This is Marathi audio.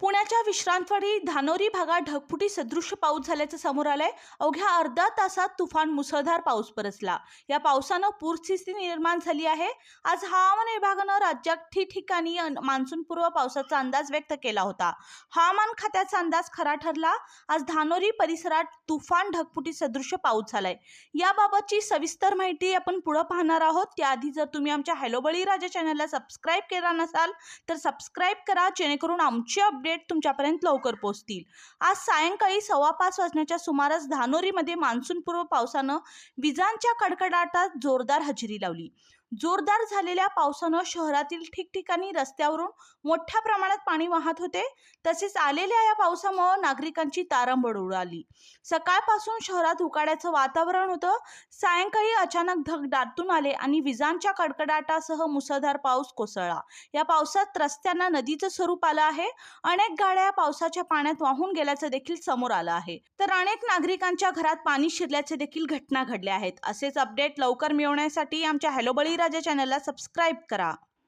पुण्याच्या विश्रांतवाडी धानोरी भागात ढगफुटी सदृश्य पाऊस झाल्याचं समोर आलंय. अवघ्या अर्धा तासात तुफान मुसळधार पाऊस बरसला या पावसानं पूरस्थिती निर्माण झाली आहे. आज हवामान विभागानं राज्यात ठिकठिकाणी मान्सूनपूर्व पावसाचा अंदाज व्यक्त केला होता. हवामान खात्याचा अंदाज खरा ठरला. आज धानोरी परिसरात तुफान ढगफुटी सदृश्य पाऊस झालाय. याबाबतची सविस्तर माहिती आपण पुढं पाहणार आहोत. त्याआधी जर तुम्ही आमच्या हॅलो बळीराजा चॅनलला सबस्क्राईब केला नसाल तर सबस्क्राईब करा. जेणेकरून आमची अपडेट तुमच्यापर्यंत लवकर पोहोचतील. आज सायंकाळी सव्वा पाच वाजण्याच्या सुमारास धानोरीमध्ये मान्सूनपूर्व पावसानं विजांच्या कडकडाटात जोरदार हजेरी लावली. जोरदार झालेल्या पावसानं शहरातील ठिकठिकाणी रस्त्यावरून मोठ्या प्रमाणात पाणी वाहत होते. तसेच आलेल्या या पावसामुळे नागरिकांची तारंबळ उडाली. सकाळपासून शहरात उकाड्याचं वातावरण होतं. सायंकाळी अचानक धग दाटून आले आणि विजांच्या कडकडाटासह मुसळधार पाऊस कोसळला. या पावसात रस्त्यांना नदीचं स्वरूप आलं आहे. अनेक गाड्या पावसाच्या पाण्यात वाहून गेल्याचं देखील समोर आलं आहे. तर अनेक नागरिकांच्या घरात पाणी शिरल्याचे देखील घटना घडल्या आहेत. असेच अपडेट लवकर मिळवण्यासाठी आमच्या हॅलो बळीराजा चॅनलला सबस्क्राईब करा.